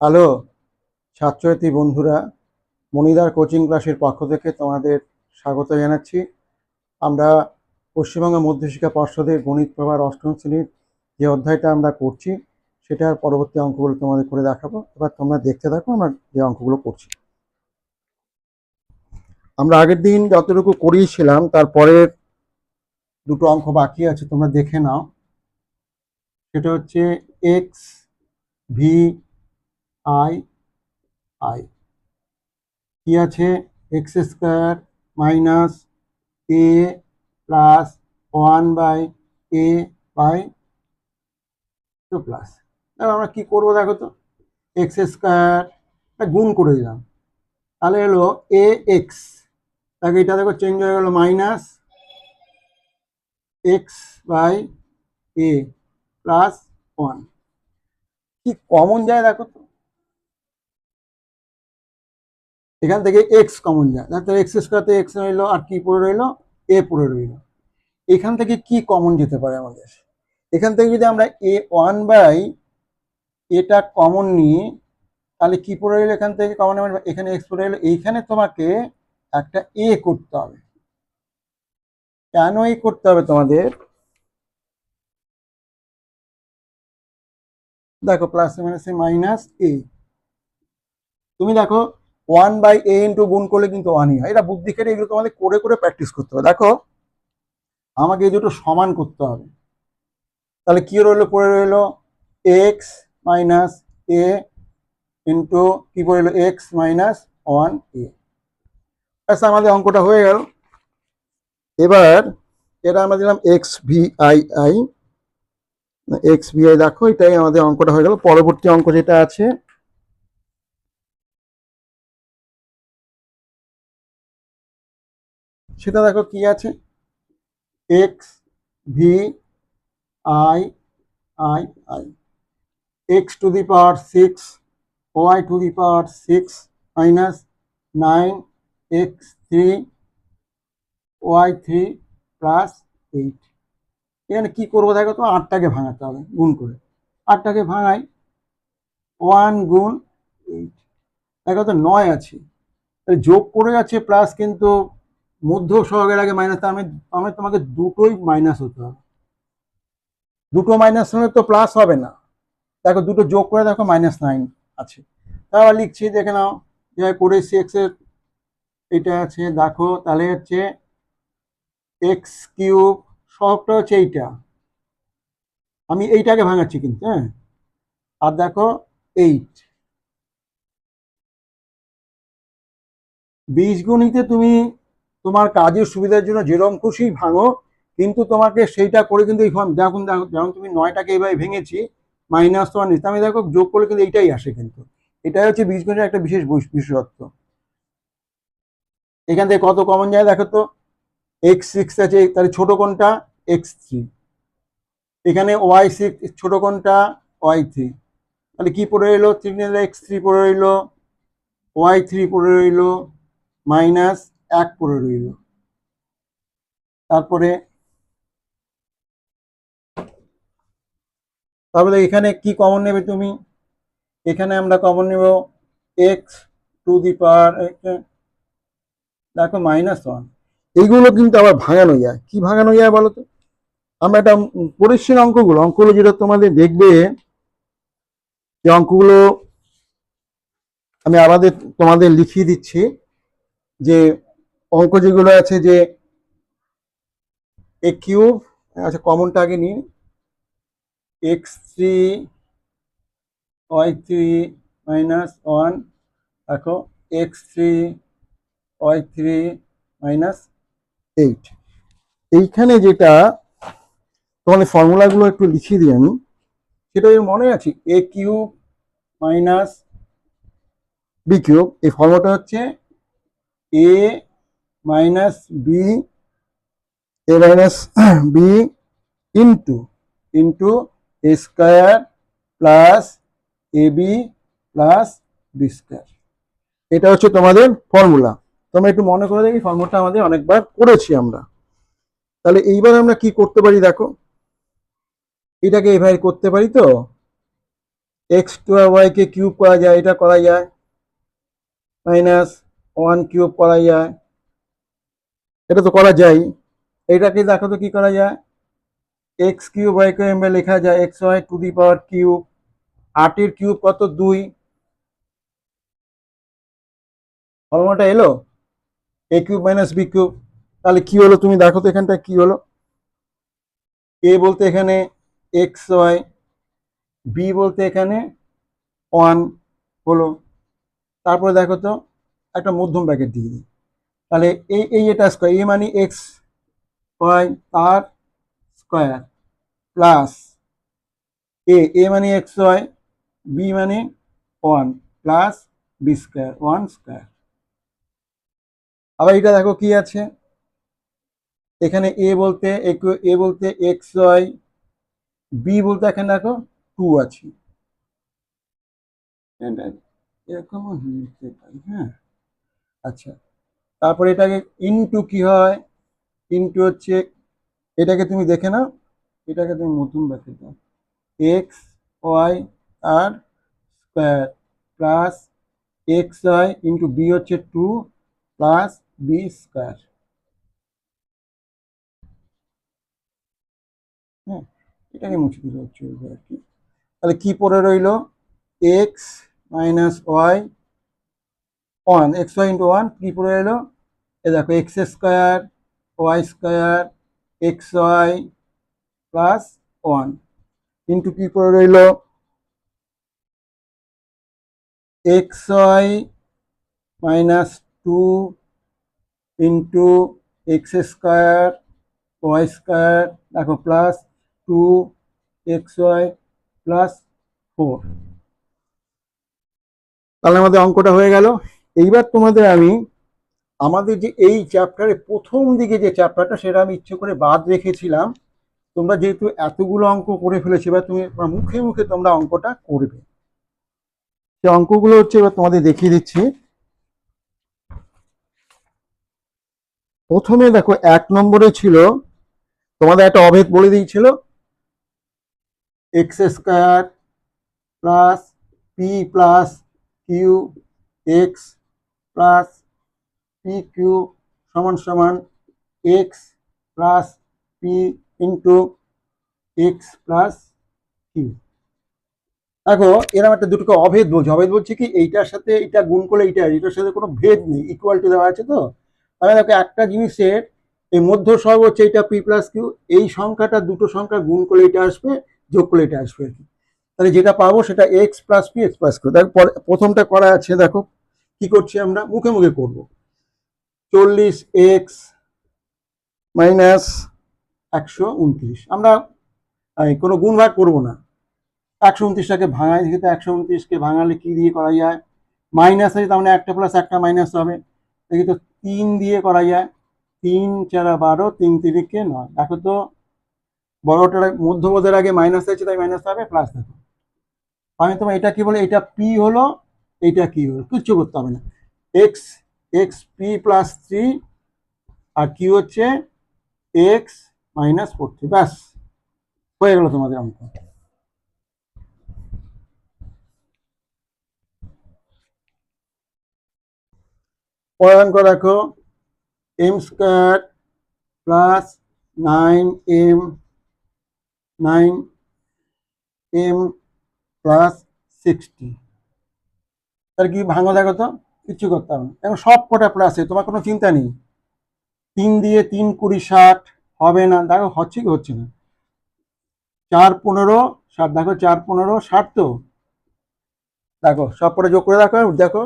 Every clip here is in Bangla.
হ্যালো, ছাত্রছাত্রী বন্ধুরা মনিদার কোচিং ক্লাসের পক্ষ থেকে তোমাদের স্বাগত জানাচ্ছি। আমরা পশ্চিমবঙ্গ মধ্যশিক্ষা পর্ষদের গণিত প্রভার অষ্টম শ্রেণির যে অধ্যায়টা আমরা করছি, সেটার পরবর্তী অঙ্কগুলো তোমাদের করে দেখাবো। এবার তোমরা দেখতে থাকো, আমরা যে অঙ্কগুলো করছি। আমরা আগের দিন যতটুকু করিয়েছিলাম তারপরের দুটো অঙ্ক বাকি আছে, তোমরা দেখে নাও। সেটা হচ্ছে এক্স ভি আই আই কি আছে? X square minus A plus one by A by two plus এবার আমরা কি করব দেখো তো? এক্স স্কোয়ার গুণ করে দিলাম। তাহলে হলো এ এক্স তাকে এটা দেখো চেঞ্জ হয়ে গেল minus X by A plus one কি কমন যায় দেখো তো? এখান থেকে এক্স কমন যায়। তাহলে এক্স স্কোয়ারতে এক্স রইল আর কি পড়ে রইল? এ পড়ে রইল। এখান থেকে কি কমন যেতে পারে আমাদের? এখান থেকে যদি আমরা এ ওয়ান বাই এটা কমন নিই, তাহলে কি পড়ে রইল এখান থেকে? কমন এখানে এক্স পড়ে রইল। এইখানে তোমাকে একটা এ করতে হবে। কেন এ করতে হবে তোমাদের? দেখো প্লাস মাইনাস এ তুমি দেখো ওয়ান বাই এ ইন্টু গুণ করলে কিন্তু ওয়ানই হয়। এটা বুদ্ধি খেটে এগুলো তোমাদের করে করে প্র্যাকটিস করতে হবে। দেখো, আমাকে এই দুটো সমান করতে হবে। তাহলে কি রইল, পড়ে রইল? এক্স মাইনাস এ ইন্টু কি পড়ে রইল? এক্স মাইনাস ওয়ান এ আচ্ছা আমাদের অঙ্কটা হয়ে গেল। এবার এটা আমরা দিলাম X V I X V I দেখো, এটাই আমাদের অঙ্কটা হয়ে গেল। পরবর্তী অঙ্ক যেটা আছে সেটা দেখো কি আছে? X V I I I X to the power six Y to the power six minus nine X three Y three plus eight এখানে কী করব দেখো তো? আটটাকে ভাঙাতে হবে, গুণ করে। আটটাকে ভাঙাই ওয়ান গুণ এইট দেখো তো নয় আছে। যোগ করে যাচ্ছে প্লাস কিন্তু মধ্য সহগের আগে মাইনাস আমি আমি তোমাকে দুটোই মাইনাস হতে হবে। দুটো মাইনাস হলে তো প্লাস হবে না। দেখো দুটো যোগ করে দেখো মাইনাস নাইন আছে। তারপর লিখছি, দেখে নাও যে করে এক্সের, এটা আছে, দেখো, তাহলে হচ্ছে এক্স কিউব সবটা হচ্ছে এইটা। আমি এইটাকে ভাঙাচ্ছি কিন্তু হ্যাঁ? আর দেখো এইট বীজগণিতে তুমি তোমার কাজের সুবিধার জন্য যেরকম খুশি, ভাঙো। কিন্তু তোমাকে সেইটা করে কিন্তু এই ফর্ম দেখুন দেখো যেমন তুমি নয়টাকে এইভাবে ভেঙেছি মাইনাস ওয়ান আমি দেখো যোগ করলে কিন্তু এইটাই আসে কিন্তু। এটাই হচ্ছে বীজগণিতের একটা বিশেষ বৈশ- বিশেষত্ব। এখান থেকে কত কমন যায় দেখো তো? এক্স সিক্স আছে, তাহলে ছোট কোনটা? এক্স থ্রি এখানে ওয়াই সিক্স ছোট কোনটা? ওয়াই থ্রি তাহলে কি পড়ে রইল? থ্রি এক্স থ্রি পড়ে রইল। ওয়াই থ্রি পড়ে রইল। মাইনাস এক পড়ে রইল। তারপরে তারপরে এখানে কি কমন নেবে তুমি? এখানে আমরা কমন নেব এক্স টু দি পাওয়ার দেখো মাইনাস ওয়ান এইগুলো কিন্তু আবার ভাঙানো যায়। কি ভাঙানো যায় বলো তো? আমরা একটা পরিচ্ছন্ন অঙ্কগুলো অঙ্কগুলো যেটা তোমাদের দেখবে যে অঙ্কগুলো আমি আমাদের তোমাদের লিখিয়ে দিচ্ছি যে অঙ্ক যেগুলো আছে যে এ কিউব আচ্ছা কমনটা আগে নিই। X three Y three minus one দেখো X three Y three minus eight এইখানে যেটা তোমার ফর্মুলাগুলো একটু লিখিয়ে দিই আমি, সেটা মনে আছে A cube minus B cube এই ফর্মুলাটা হচ্ছে A minus B A minus B into into A square plus A B plus B square এটা হচ্ছে তোমাদের ফর্মুলা তোমরা একটু মনে করে দেখি ফর্মুলাটা আমাদের অনেকবার করেছি আমরা। তাহলে এইবার আমরা কি করতে পারি দেখো? এটাকে এভাবে করতে পারি তো? এক্স টু ওয়াইকে কিউব করা যায়, এটা করা যায়। মাইনাস ওয়ান কিউব করা যায়। এটা তো করা যায়। এটাকে দেখো তো কি করা যায়? এক্স কিউব ওয়াইকে এমবে লেখা যায়। X Y to the power cube. আটের কিউব কত? দুই। ফর্মুলাটা এলো? A cube minus B cube. তাহলে কি হলো? তুমি দেখো তো এখানটা কি হলো? এ বলতে এখানে এক্স ওয়াই বি বলতে এখানে ওয়ান হলো। তারপরে দেখো তো একটা মধ্যম ব্যাকেট দিয়ে দিই। তাহলে এই এই এটা স্কোয়ার এ মানে এক্স ওয়াই আর স্কোয়ার প্লাস এ এ মানে এক্স ওয়াই বি মানে one plus B square one square আবার এটা দেখো কি আছে? এখানে এ বলতে এ বলতে এক্স ওয়াই বি বলতে এখানে দেখো টু আছে। এরকম হ্যাঁ। আচ্ছা। তারপরে এটাকে ইনটু কি হয়? ইনটু হচ্ছে, এটাকে তুমি দেখে নাও, এটাকে তুমি নতুন ব্যাখ্যা দাও। এক্স ওয়াই আর square plus X Y into B হচ্ছে টু প্লাস বি স্কোয়ার হ্যাঁ এটাকে মুছে দিলে চলবে আর কি। তাহলে কি পড়ে রইল? X minus Y one X Y into one কি পড়ে রইল এ দেখো X square Y square X Y plus one into কী পড়ে রইল? X Y minus two into X square Y square দেখো plus two X Y plus four তাহলে আমাদের অঙ্কটা হয়ে গেল। এইবার তোমাদের আমি আমাদের যে এই চ্যাপ্টারে প্রথম দিকে যে চ্যাপ্টারটা সেটা আমি ইচ্ছে করে বাদ রেখেছিলাম। তোমরা যেহেতু এতগুলো অঙ্ক করে ফেলেছো, এবার তুমি মুখে মুখে তোমরা অঙ্কটা করবে। সে অঙ্কগুলো হচ্ছে এবার তোমাদের দেখিয়ে দিচ্ছি। প্রথমে দেখো, এক নম্বরে ছিল, তোমাদের একটা অভেদ বলে দিয়েছিল X square plus P plus Q X plus P Q সমান সমান X plus P into X plus Q দেখো এরকম একটা দুটোকে অভেদ বলছে। অভেদ বলছে কি, এইটার সাথে এটা গুণ করলে এইটা এটার সাথে কোনো ভেদ নেই ইকুয়াল টু দেওয়া আছে তো? তাহলে দেখো, একটা জিনিসের এই মধ্য সহগ হচ্ছে এটা পি প্লাস কিউ এই সংখ্যাটা দুটো সংখ্যা গুণ করলে এটা আসবে, যোগ করলে এটা আসবে আর কি। তাহলে যেটা পাবো সেটা X plus P X plus Q দেখো, পরে- প্রথমটা করা আছে, দেখো। কি করছি আমরা? মুখে মুখে করব। চল্লিশ এক্স মাইনাস একশো উনত্রিশ। আমরা কোনো গুণ ভাগ করব না। একশো উনত্রিশটাকে ভাঙাই তো একশো উনত্রিশকে ভাঙালে কি দিয়ে করা যায়? মাইনাস আছে, তার মানে একটা প্লাস একটা মাইনাস হবে। দেখি তো, তিন দিয়ে করা যায়। তিন চারা বারো, তিন তিরিকে নয়। দেখো তো, বড়টার মধ্যপদের আগে মাইনাস আছে, তাই মাইনাস হবে প্লাস দেখো। আমি তোমার এটা কি বলে? এটা পি হলো এটা কি কিচ্ছু করতে হবে না। X X P plus three আর কি হচ্ছে এক্স মাইনাস ফোর থ্রি ব্যাস, হয়ে গেল তোমাদের অঙ্ক। অঙ্ক দেখো। M square plus nine M nine M plus sixty তার কি ভাঙো দেখো তো? কিচ্ছু করতে হবে না। এখন সব কটা প্লাসে তোমার কোনো চিন্তা নেই। তিন দিয়ে তিন কুড়ি ষাট হবে না। দেখো, হচ্ছে কি হচ্ছে না? চার পনেরো, ষাট, দেখো, চার পনেরো, ষাট তো? দেখো, সব কটা যোগ করে দেখো দেখো,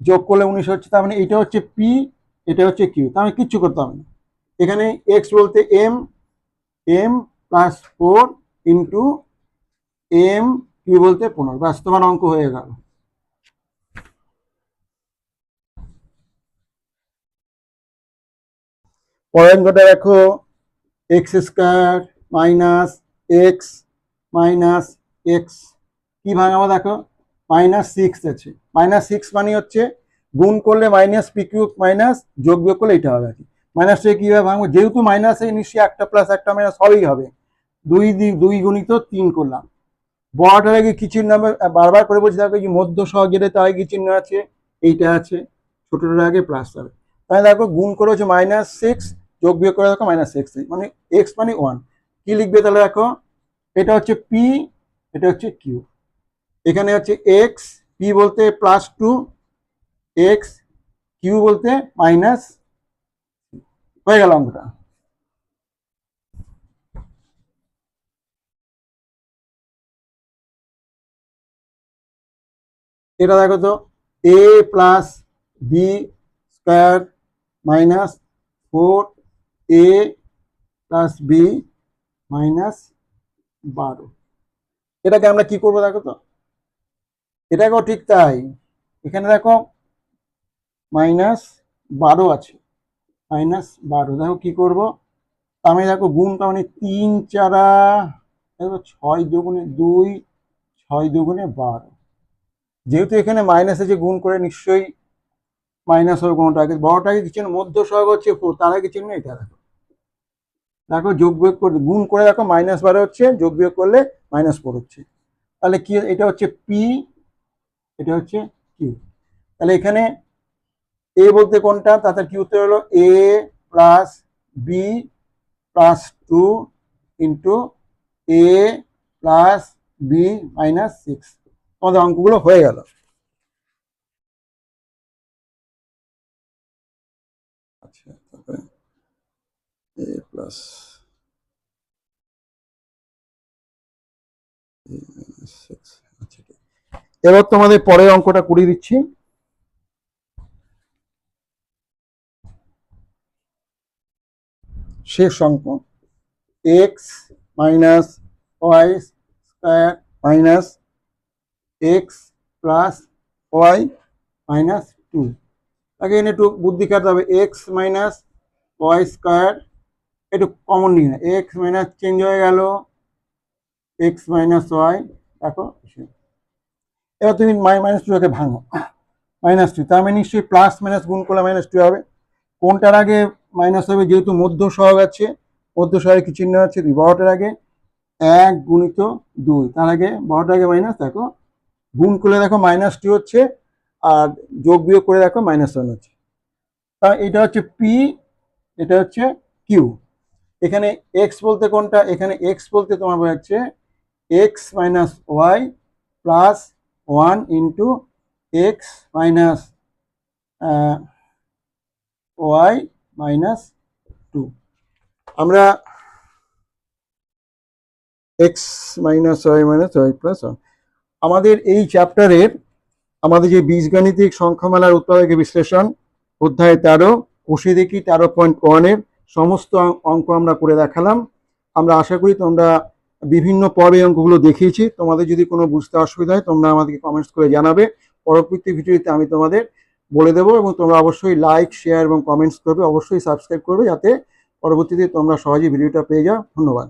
যোগ করলে উনিশ হচ্ছে, তার মানে এটা হচ্ছে পি এটা হচ্ছে কিউ তার মানে কিচ্ছু করতে হবে না। এখানে এক্স বলতে M M plus four into M Q বলতে পনেরো। ব্যাস, তোমার অঙ্ক হয়ে গেল। পরের অঙ্কটা দেখো X square minus X minus X কি ভাঙাবো দেখো? মাইনাস সিক্স আছে। মাইনাস সিক্স মানে হচ্ছে গুণ করলে মাইনাস পি কিউ মাইনাস যোগ বিয়োগ করলে এটা হবে আর কি। মাইনাস থেকে কীভাবে ভাঙবো? যেহেতু মাইনাসে নিশ্চয়ই একটা প্লাস একটা মাইনাস হবেই হবে। দুই দি, দুই গুণিত তিন করলাম। বড়টার আগে কি চিহ্ন বারবার করে বলছি দেখো যে মধ্য সহগ যেটা তার আগে কি চিহ্ন আছে? এইটা আছে। ছোটটার আগে প্লাস হবে। তাহলে দেখো, গুণ করে হচ্ছে মাইনাস সিক্স যোগ বিয়োগ করে দেখো মাইনাস সিক্স মানে এক্স মানে ওয়ান কি লিখবে তাহলে দেখো? এটা হচ্ছে পি এটা হচ্ছে কিউ এখানে হচ্ছে এক্স পি বলতে প্লাস টু এক্স কিউ বলতে মাইনাস হয়ে গেল অঙ্কটা। এটা দেখো তো A plus B square minus four A plus B minus বারো। এটাকে আমরা কি করব দেখো তো? এটাকেও ঠিক তাই। এখানে দেখো মাইনাস বারো আছে। মাইনাস বারো। দেখো কি করব? তার মানে দেখো গুণটা মানে তিন চারা, দেখো ছয় দুগুণে দুই, ছয় দুগুণে বারো। যেহেতু এখানে মাইনাস আছে গুণ করে নিশ্চয়ই মাইনাস হবে কোনোটা আগে? বড়টাকে চিহ্ন মধ্য সহগ হচ্ছে তার আগে চিহ্ন এটা দেখো। দেখো যোগ বিয়োগ করে গুণ করে দেখো মাইনাস বারো হচ্ছে, যোগ বিয়োগ করলে মাইনাস ফোর হচ্ছে। তাহলে কি, এটা হচ্ছে পি এটা হচ্ছে কিউ তাহলে এখানে এ বলতে কোনটা? তাতে কি উত্তর হলো? A plus B plus two into A plus B minus six তোমাদের অঙ্কগুলো হয়ে গেল আচ্ছা তারপরে এ প্লাস। এবার তোমাদের পরের অঙ্কটা করিয়ে দিচ্ছি। শেষ অঙ্ক। X minus Y square minus X plus Y minus two আগে এনে একটু বুদ্ধি খাটাতে হবে। এক্স মাইনাস ওয়াই স্কোয়ার একটু কমন নিয়ে না এক্স মাইনাস চেঞ্জ হয়ে গেল এক্স মাইনাস ওয়াই দেখো এবার তুমি মাই মাইনাস টুকে ভাঙো। মাইনাস টু তার মানে নিশ্চয়ই প্লাস মাইনাস গুণ করলে মাইনাস টু হবে। কোনটার আগে মাইনাস হবে? যেহেতু মধ্য সহগ আছে, মধ্য সহগে কি চিহ্ন আছে? দুই বড়টার আগে এক গুণিত দুই, তার আগে বারোটার আগে মাইনাস দেখো, গুণ করলে দেখো মাইনাস টু হচ্ছে, আর যোগ বিয়োগ করে দেখো মাইনাস ওয়ান হচ্ছে। তা এটা হচ্ছে পি এটা হচ্ছে কিউ এখানে এক্স বলতে কোনটা? এখানে এক্স বলতে তোমার হচ্ছে X minus Y plus one into X minus Y minus two আমরা X minus Y minus Y plus one আমাদের এই চ্যাপ্টারের আমাদের যে বীজগাণিতিক সংখ্যামালার উৎপাদক বিশ্লেষণ, অধ্যায় তেরো, কষে দেখি তেরো পয়েন্ট ওয়ানের সমস্ত অঙ্ক আমরা করে দেখালাম। আমরা আশা করি তোমরা বিভিন্ন পর্বে অঙ্কগুলো দেখিয়েছি। তোমাদের যদি কোনো বুঝতে অসুবিধা হয়, তোমরা আমাদেরকে কমেন্টস করে জানাবে। পরবর্তী ভিডিওতে আমি তোমাদের বলে দেবো এবং তোমরা অবশ্যই লাইক শেয়ার এবং কমেন্টস করবে। অবশ্যই সাবস্ক্রাইব করবে যাতে পরবর্তীতে তোমরা সহজেই ভিডিওটা পেয়ে যাও। ধন্যবাদ।